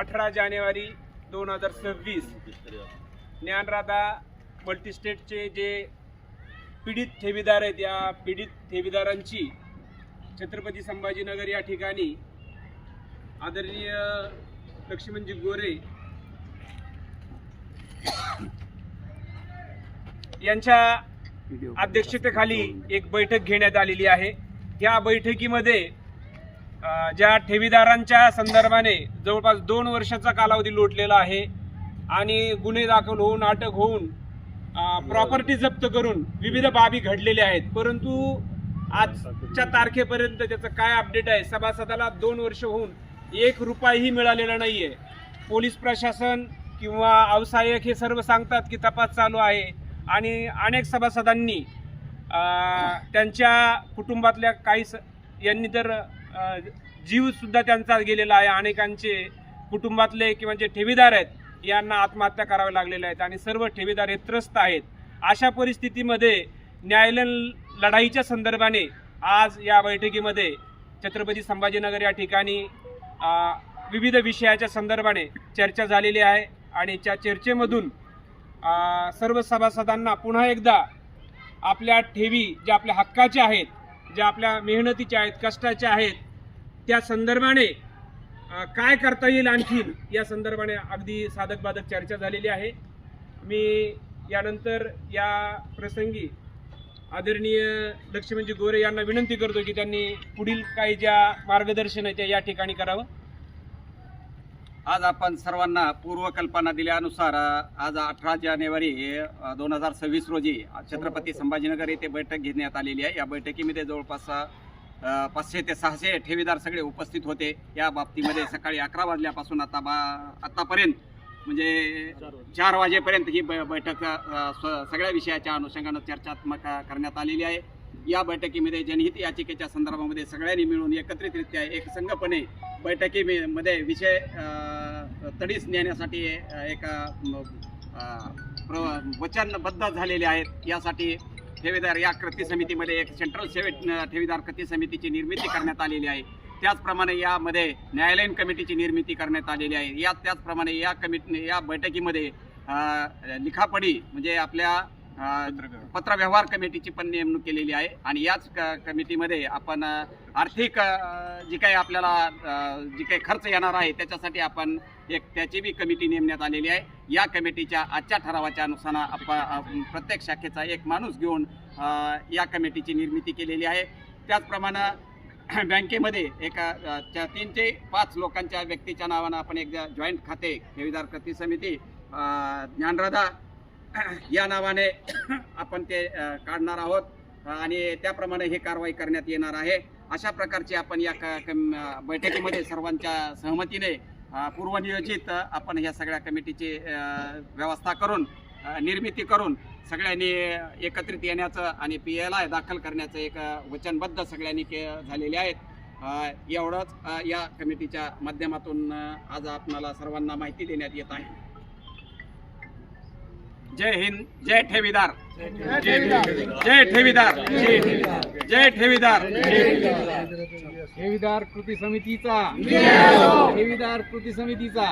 अठरा जानेवारी दोन हजार सव्वीस. ज्ञानराधा मल्टीस्टेटचे जे पीडित ठेवीदार आहेत या पीडित ठेवीदारांची छत्रपती संभाजीनगर या ठिकाणी आदरणीय लक्ष्मणजी गोरे यांच्या अध्यक्षतेखाली एक बैठक घेण्यात आलेली आहे. या बैठकीमध्ये ज्या ठेवीदारांच्या संदर्भाने जवळपास दोन वर्षाचा कालावधी लोटलेला आहे आणि गुन्हे दाखल होऊन अटक होऊन प्रॉपर्टी जप्त करून विविध बाबी घडलेल्या आहेत. परंतु आजच्या तारखेपर्यंत त्याचं काय अपडेट आहे? सभासदाला दोन वर्ष होऊन एक रुपयाही मिळालेला नाही आहे पोलीस प्रशासन किंवा अवसायक हे सर्व सांगतात की तपास चालू आहे आणि अनेक सभासदांनी त्यांच्या कुटुंबातल्या काही स यांनी तर जीवसुद्धा त्यांचा गेलेला आहे. अनेकांचे कुटुंबातले किंवा जे ठेवीदार आहेत यांना आत्महत्या कराव्या लागलेल्या आहेत आणि सर्व ठेवीदार हे त्रस्त आहेत. अशा परिस्थितीमध्ये न्यायालयीन लढाईच्या संदर्भाने आज या बैठकीमध्ये छत्रपती संभाजीनगर या ठिकाणी विविध विषयाच्या संदर्भाने चर्चा झालेली आहे आणि त्या चर्चेमधून सर्व सभासदांना पुन्हा एकदा आपल्या ठेवी ज्या आपल्या हक्काच्या आहेत ज्या आपल्या मेहनतीच्या आहेत कष्टाच्या आहेत त्या संदर्भाने काय करता येईल आणखीन? या संदर्भाने अगदी साधक बाधक चर्चा झालेली आहे. मी यानंतर या प्रसंगी आदरणीय लक्ष्मणजी गोरे यांना विनंती करतो की त्यांनी पुढील काही ज्या मार्गदर्शन आहे त्या या ठिकाणी करावं. आज आपण सर्वांना पूर्वकल्पना दिल्यानुसार आज अठरा जानेवारी दोन हजार सव्वीस रोजी छत्रपती संभाजीनगर येथे बैठक घेण्यात आलेली आहे. या बैठकीमध्ये जवळपास पाचशे ते सहाशे ठेवीदार सगळे उपस्थित होते. या बाबतीमध्ये सकाळी अकरा वाजल्यापासून आता बा आत्तापर्यंत म्हणजे चार वाजेपर्यंत ही बैठक स- सगळ्या विषयाच्या अनुषंगानं चर्चात्मक करण्यात आलेली आहे. या बैठकीमध्ये जनहित याचिकेच्या संदर्भामध्ये सगळ्यांनी मिळून एकत्रितरित्या एकसंघपणे बैठकीमध्ये विषय तडीस नेण्यासाठी एका एक प्र- वचनबद्ध झालेले आहेत. यासाठी ठेवीदार या कृती समितीमध्ये एक सेंट्रल सेवे ठेवीदार कृती समितीची निर्मिती करण्यात आलेली आहे. त्याचप्रमाणे यामध्ये न्यायालयीन कमिटीची निर्मिती करण्यात आलेली आहे. या त्याचप्रमाणे या कमिटी या बैठकीमध्ये लिखापडी म्हणजे आपल्या पत्रव्यवहार कमिटीची पण नेमणूक केलेली आहे. आणि याच क- कमिटीमध्ये आपण आर्थिक जी काही आपल्याला जी काही खर्च येणार आहे त्याच्यासाठी आपण एक त्याची बी कमिटी नेमण्यात आलेली आहे. या कमिटीच्या आजच्या ठरावाच्या अनुसार आपण प्रत्येक शाखेचा एक माणूस घेऊन या कमिटीची निर्मिती केलेली आहे. त्याचप्रमाणे बँकेमध्ये एका तीन ते पाच लोकांच्या व्यक्तीच्या नावानं आपण एक जॉईंट खाते ठेवीदार कृती समिती ज्ञानराधा या नावाने आपण ते काढणार आहोत. आणि त्याप्रमाणे ही कारवाई करण्यात येणार आहे. अशा प्रकारची आपण या क- बैठकीमध्ये सर्वांच्या सहमतीने पूर्वनियोजित आपण ह्या सगळ्या कमिटीची व्यवस्था करून निर्मिती करून सगळ्यांनी एकत्रित येण्याचं आणि पी एल आय दाखल करण्याचं एक वचनबद्ध सगळ्यांनी के झालेले आहेत. एवढंच या कमिटीच्या माध्यमातून आज आपणाला सर्वांना माहिती देण्यात येत आहे. जय हिंद जय ठेवीदार. जय ठेवीदार. जय ठेवीदार. ठेवीदार. कृती समितीचा. ठेवीदार कृती समितीचा.